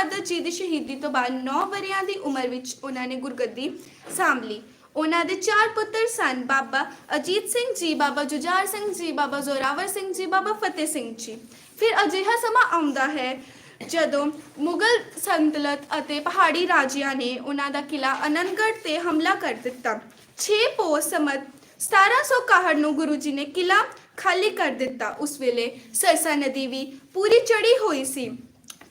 ਬਹਾਦਰ ਜੀ ਦੀ ਸ਼ਹੀਦੀ ਤੋਂ ਬਾਅਦ 9 ਵਰਿਆਂ ਦੀ ਉਮਰ ਵਿੱਚ ਉਹਨਾਂ ਨੇ ਗੁਰਗੱਦੀ ਸਾਂਭ ਉਹਨਾਂ ਦੇ ਚਾਰ ਪੁੱਤਰ ਸਨ ਬਾਬਾ ਅਜੀਤ ਸਿੰਘ ਜੀ, ਬਾਬਾ ਜੁਝਾਰ ਸਿੰਘ ਜੀ, ਬਾਬਾ ਜ਼ੋਰਾਵਰ ਸਿੰਘ ਜੀ, ਬਾਬਾ ਫਤਿਹ ਸਿੰਘ ਜੀ। ਫਿਰ ਅਜਿਹਾ ਸਮਾਂ ਆਉਂਦਾ ਹੈ ਜਦੋਂ ਮੁਗਲ ਸੰਤਲਤ ਅਤੇ ਪਹਾੜੀ ਰਾਜਿਆਂ ਨੇ ਉਹਨਾਂ ਦਾ ਕਿਲਾ ਅਨੰਦਗੜ੍ਹ ਤੇ ਹਮਲਾ ਕਰ ਦਿੱਤਾ। 6 ਪੋਹ ਸਮਤ 1761 ਨੂੰ ਗੁਰੂ ਜੀ ਨੇ ਕਿਲਾ ਖਾਲੀ ਕਰ ਦਿੱਤਾ। ਉਸ ਵੇਲੇ ਸਰਸਾ ਨਦੀ ਵੀ ਪੂਰੀ ਚੜੀ ਹੋਈ ਸੀ।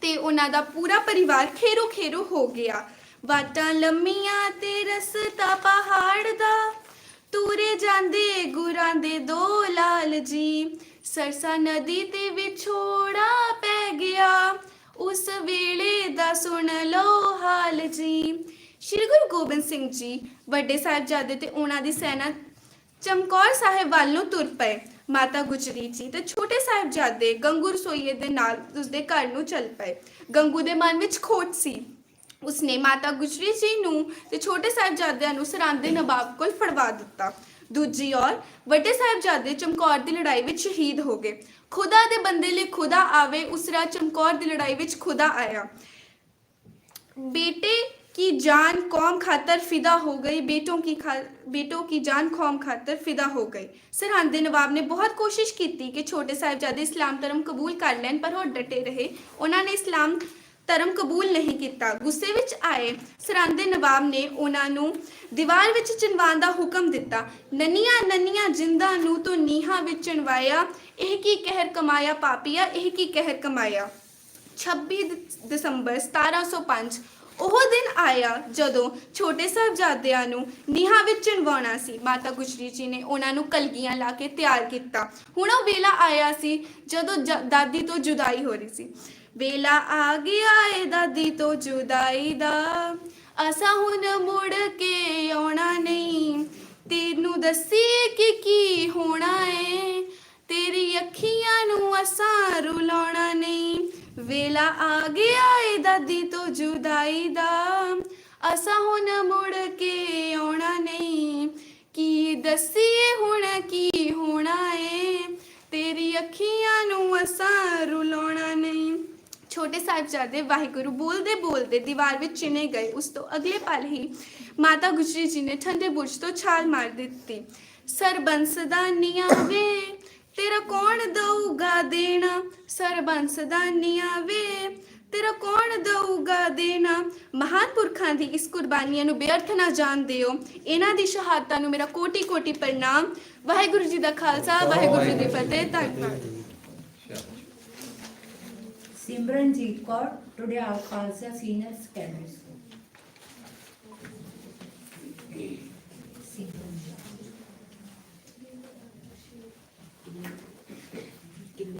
ਤੇ ਉਹਨਾਂ ਦਾ ਪੂਰਾ ਪਰਿਵਾਰ ਖੇਰੋ ਖੇਰੋ ਹੋ ਗਿਆ। ਵਾਟਾਂ ਲੰਮੀਆਂ ਤੇ ਰਸਤਾ ਪਹਾੜ ਦਾ। ਤੂਰੇ ਜਾਂਦੇ ਗੁਰਾਂ ਦੇ ਦੋ ਲਾਲ ਜੀ। ਸਰਸਾ ਨਦੀ ਤੇ ਵਿਛੋੜਾ ਪੈ ਗਿਆ। ਉਸ ਵੇਲੇ ਦਾ ਸੁਣ ਲੋ ਹਾਲ ਜੀ। ਸ਼੍ਰੀ ਗੁਰੂ ਗੋਬਿੰਦ ਸਿੰਘ ਜੀ ਵੱਡੇ ਸਾਹਿਬਜ਼ਾਦੇ ਤੇ ਉਹਨਾਂ ਦੀ ਸੈਨਾ ਚਮਕੌਰ ਸਾਹਿਬ ਵੱਲ ਨੂੰ ਤੁਰ ਪਏ। ਮਾਤਾ ਗੁਜਰੀ ਜੀ ਤੇ ਛੋਟੇ ਸਾਹਿਬਜ਼ਾਦੇ ਗੰਗੂ ਰਸੋਈਏ ਦੇ ਨਾਲ ਉਸਦੇ ਘਰ ਨੂੰ ਚੱਲ ਪਏ। ਗੰਗੂ ਦੇ ਮਨ ਵਿੱਚ ਖੋਟ ਸੀ। ਉਸਨੇ ਮਾਤਾ ਗੁਜਰੀ ਜੀ ਨੂੰ ਤੇ ਛੋਟੇ ਸਾਹਿਬਜ਼ਾਦਿਆਂ ਨੂੰ ਸਰਹੰਦ ਨਵਾਬ ਕੋਲ ਫੜਵਾ ਦਿੱਤਾ। ਦੂਜੀ ਔਰ ਵੱਡੇ ਸਾਹਿਬਜ਼ਾਦੇ ਚਮਕੌਰ ਦੀ ਲੜਾਈ ਵਿੱਚ ਸ਼ਹੀਦ ਹੋ ਗਏ। ਖੁਦਾ ਦੇ ਬੰਦੇ ਲਈ ਖੁਦਾ ਆਵੇ ਉਸਰਾ ਚਮਕੌਰ ਦੀ ਲੜਾਈ ਵਿੱਚ ਖੁਦਾ ਆਇਆ। ਬੇਟੇ की जान कौम खातर फिदा हो गई बेटों की खा बेटों की जान कौम खातर ਫਿਦਾ ਹੋ ਗਈ ਸਰਹੰਦ ਦੇ ਨਵਾਬ ਨੇ ਬਹੁਤ ਕੋਸ਼ਿਸ਼ ਕੀਤੀ ਕਿ ਛੋਟੇ ਸਾਹਿਬਜ਼ਾਦੇ ਇਸਲਾਮ ਧਰਮ ਕਬੂਲ ਕਰ ਲੈਣ ਪਰ ਉਹ ਡਟੇ ਰਹੇ ਉਹਨਾਂ ਨੇ ਇਸਲਾਮ ਧਰਮ ਕਬੂਲ ਨਹੀਂ ਕੀਤਾ ਗੁੱਸੇ ਵਿੱਚ ਆਏ ਸਰਹੰਦ ਦੇ ਨਵਾਬ ਨੇ ਉਹਨਾਂ ਨੂੰ ਦੀਵਾਰ ਵਿੱਚ ਚਿਣਵਾਉਣ ਦਾ ਹੁਕਮ ਦਿੱਤਾ ਨੰਨੀਆਂ ਨੰਨੀਆਂ ਜਿੰਦਾਂ ਨੂੰ ਤੋਂ ਨੀਹਾਂ ਵਿੱਚ ਚਿਣਵਾਇਆ ਇਹ ਕੀ ਕਹਿਰ ਕਮਾਇਆ ਪਾਪੀਆ ਇਹ ਕੀ ਕਹਿਰ ਕਮਾਇਆ 26 ਦ- ਦਸੰਬਰ 1705 ਉਹ ਦਿਨ ਆਇਆ ਜਦੋਂ ਛੋਟੇ ਸਾਹਿਬਜ਼ਾਦਿਆਂ ਨੂੰ ਨੀਹਾਂ ਵਿੱਚ ਚਿਣਵਾਉਣਾ ਸੀ। ਮਾਤਾ ਗੁਜਰੀ ਜੀ ਨੇ ਉਹਨਾਂ ਨੂੰ ਕਲਗੀਆਂ ਲਾ ਕੇ ਤਿਆਰ ਕੀਤਾ। ਹੁਣ ਉਹ ਵੇਲਾ ਆਇਆ ਸੀ ਜਦੋਂ ਦਾਦੀ ਤੋਂ ਜੁਦਾਈ ਹੋ ਰਹੀ ਸੀ। ਵੇਲਾ ਆ ਗਿਆ ਏ ਦਾਦੀ ਤੋਂ ਜੁਦਾਈ ਦਾ। ਅਸਾਂ ਹੁਣ ਮੁੜ ਕੇ ਆਉਣਾ ਨਹੀਂ। ਤੈਨੂੰ ਦੱਸੀਏ ਕਿ ਕੀ ਹੋਣਾ ਏ। ਤੇਰੀ ਅੱਖੀਆਂ ਨੂੰ ਅਸਾਂ ਰੁਲਾਉਣਾ ਨਹੀਂ। ਵੇਲਾ ਆ ਗਿਆ ਏ ਦਾਦੀ ਤੋਂ ਜੁਦਾਈ ਦਾ। ਅਸਾਂ ਹੁਣ ਮੁੜ ਕੇ ਆਉਣਾ ਨਹੀਂ। ਕੀ ਦੱਸੀਏ ਹੁਣ ਕੀ ਹੋਣਾ ਏ? ਤੇਰੀ ਅੱਖੀਆਂ ਨੂੰ ਅਸਾਂ ਰੁਲਾਉਣਾ ਨਹੀਂ। ਛੋਟੇ ਸਾਹਿਬਜ਼ਾਦੇ ਵਾਹਿਗੁਰੂ ਬੋਲਦੇ ਬੋਲਦੇ ਦੀਵਾਰ ਵਿੱਚ ਚਿਨੇ ਗਏ। ਉਸ ਤੋਂ ਅਗਲੇ ਪਲ ਹੀ ਮਾਤਾ ਗੁਜਰੀ ਜੀ ਨੇ ਠੰਡੇ ਬੁਰਜ ਤੋਂ ਛਾਲ ਮਾਰ ਦਿੱਤੀ। ਸਰਬੰਸ ਦਾ ਵੇ ਸਰਬੰਸ ਦਾ ਵੇ ਤੇਰਾ ਕੌਣ ਦਊਗਾ ਦੇਣਾ? ਮਹਾਨ ਪੁਰਖਾਂ ਦੀ ਇਸ ਕੁਰਬਾਨੀਆਂ ਨੂੰ ਬੇਅਰਥ ਨਾ ਜਾਣ ਦਿਓ। ਇਹਨਾਂ ਦੀ ਸ਼ਹਾਦਤਾਂ ਨੂੰ ਮੇਰਾ ਕੋਟੀ ਕੋਟੀ ਪ੍ਰਣਾਮ। ਵਾਹਿਗੁਰੂ ਜੀ ਦਾ ਖਾਲਸਾ, ਵਾਹਿਗੁਰੂ ਜੀ ਦੀ ਫਤਿਹ। ਧੰਨਵਾਦ। Simranjit Kaur, Tudial Khalsa senior secondary school.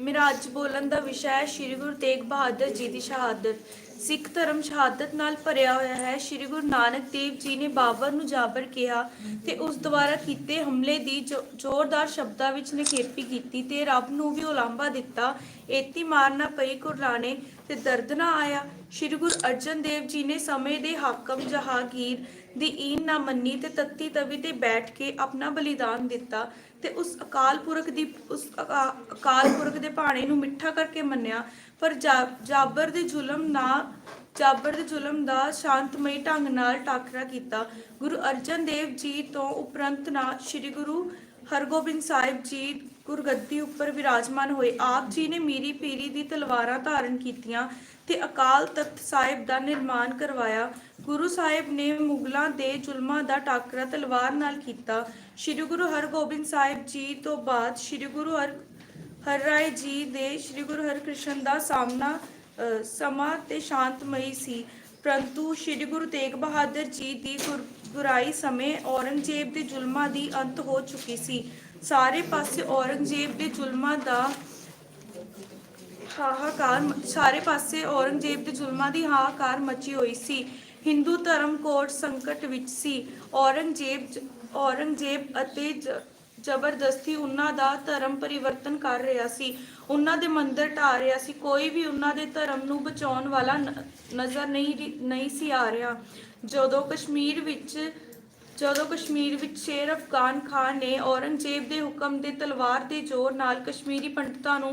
ਮੇਰਾ ਅੱਜ ਬੋਲਣ ਦਾ ਵਿਸ਼ਾ ਹੈ ਸ੍ਰੀ ਗੁਰੂ ਤੇਗ ਬਹਾਦਰ ਜੀ ਦੀ ਸ਼ਹਾਦਤ। ਸਿੱਖ ਧਰਮ ਸ਼ਹਾਦਤ ਨਾਲ ਭਰਿਆ ਹੋਇਆ ਹੈ। ਸ੍ਰੀ ਗੁਰੂ ਨਾਨਕ ਦੇਵ ਜੀ ਨੇ ਬਾਬਰ ਨੂੰ ਜਾਬਰ ਕਿਹਾ ਤੇ ਉਸ ਦੁਆਰਾ ਕੀਤੇ ਹਮਲੇ ਦੀ ਜ਼ੋਰਦਾਰ ਸ਼ਬਦਾਂ ਵਿੱਚ ਨਿਖੇਪੀ ਕੀਤੀ ਤੇ ਰੱਬ ਨੂੰ ਵੀ ਉਲਾਂਭਾ ਦਿੱਤਾ। ਏਤੀ ਮਾਰਨਾ ਪਈ ਕੁਰਾਨੇ ਤੇ ਦਰਦ ਨਾ ਆਇਆ। ਸ੍ਰੀ ਗੁਰੂ ਅਰਜਨ ਦੇਵ ਜੀ ਨੇ ਸਮੇਂ ਦੇ ਹਾਕਮ ਜਹਾਂਗੀਰ ਦੀ ਈਨ ਨਾ ਮੰਨੀ ਤੇ ਤੱਤੀ ਤਵੀ ਤੇ ਬੈਠ ਕੇ ਆਪਣਾ ਬਲੀਦਾਨ ਦਿੱਤਾ। ਤੇ ਉਸ ਅਕਾਲ ਪੁਰਖ ਦੀ, ਉਸ ਅਕਾਲ ਪੁਰਖ ਦੇ ਭਾਣੇ ਨੂੰ ਮਿੱਠਾ ਕਰਕੇ ਮੰਨਿਆ, ਪਰ ਜਾਬਰ ਦੇ ਜ਼ੁਲਮ ਨਾ, ਜਾਬਰ ਦੇ ਜ਼ੁਲਮ ਦਾ ਸ਼ਾਂਤਮਈ ਢੰਗ ਨਾਲ ਟਾਕਰਾ ਕੀਤਾ। ਗੁਰੂ ਅਰਜਨ ਦੇਵ ਜੀ ਤੋਂ ਉਪਰੰਤ ਨਾ, ਸ੍ਰੀ ਗੁਰੂ ਹਰਗੋਬਿੰਦ ਸਾਹਿਬ ਜੀ ਗੁਰਗੱਦੀ ਉੱਪਰ ਵਿਰਾਜਮਾਨ ਹੋਏ ਆਪ ਜੀ ਨੇ ਮੀਰੀ ਪੀਰੀ ਦੀ ਤਲਵਾਰਾਂ ਧਾਰਨ ਕੀਤੀਆਂ ਤੇ ਅਕਾਲ ਤਖਤ ਸਾਹਿਬ ਦਾ ਨਿਰਮਾਣ ਕਰਵਾਇਆ। ਗੁਰੂ ਸਾਹਿਬ ਨੇ ਮੁਗਲਾਂ ਦੇ ਜ਼ੁਲਮਾਂ ਦਾ ਟਾਕਰਾ ਤਲਵਾਰ ਨਾਲ ਕੀਤਾ। ਸ੍ਰੀ ਗੁਰੂ ਹਰਗੋਬਿੰਦ ਸਾਹਿਬ ਜੀ ਤੋਂ ਬਾਅਦ ਸ੍ਰੀ ਗੁਰੂ ਹਰ ਹਰ ਰਾਏ ਜੀ ਦੇ ਸ੍ਰੀ ਗੁਰੂ ਹਰਕ੍ਰਿਸ਼ਨ ਦਾ ਸਾਹਮਣਾ ਅ, ਸਮਾਂ ਤੇ ਸ਼ਾਂਤਮਈ ਸੀ। ਪਰੰਤੂ ਸ੍ਰੀ ਗੁਰੂ ਤੇਗ ਬਹਾਦਰ ਜੀ ਦੀ ਗੁਰ- ਗੁਰਾਈ ਸਮੇਂ ਔਰੰਗਜ਼ੇਬ ਦੇ ਜ਼ੁਲਮਾਂ ਦੀ ਅੰਤ ਹੋ ਚੁੱਕੀ ਸੀ। ਸਾਰੇ ਪਾਸੇ ਔਰੰਗਜ਼ੇਬ ਦੇ ਜ਼ੁਲਮਾਂ ਦਾ ਹਾਹਾਕਾਰ ਸਾਰੇ ਪਾਸੇ ਔਰੰਗਜ਼ੇਬ ਦੇ ਜ਼ੁਲਮਾਂ ਦੀ ਹਾਹਾਕਾਰ ਮਚੀ ਹੋਈ ਸੀ। ਹਿੰਦੂ ਧਰਮ ਕੋਟ ਸੰਕਟ ਵਿੱਚ ਸੀ। ਔਰੰਗਜ਼ੇਬ ਔਰੰਗਜ਼ੇਬ ਅਤੇ ਜ਼ਬਰਦਸਤੀ ਉਹਨਾਂ ਦਾ ਧਰਮ ਪਰਿਵਰਤਨ ਕਰ ਰਿਹਾ ਸੀ। ਉਹਨਾਂ ਦੇ ਮੰਦਰ ਢਾ ਰਿਹਾ ਸੀ। ਕੋਈ ਵੀ ਉਹਨਾਂ ਦੇ ਧਰਮ ਨੂੰ ਬਚਾਉਣ ਵਾਲਾ ਨ- ਨਜ਼ਰ ਨਹੀਂ ਨਹੀਂ ਸੀ ਆ ਰਿਹਾ। ਜਦੋਂ ਕਸ਼ਮੀਰ ਵਿੱਚ ਜਦੋਂ ਕਸ਼ਮੀਰ ਵਿੱਚ ਸ਼ੇਰ ਅਫਗਾਨ ਖਾਨ ਨੇ ਔਰੰਗਜ਼ੇਬ ਦੇ ਹੁਕਮ ਦੇ ਤਲਵਾਰ ਦੇ ਜ਼ੋਰ ਨਾਲ ਕਸ਼ਮੀਰੀ ਪੰਡਤਾਂ ਨੂੰ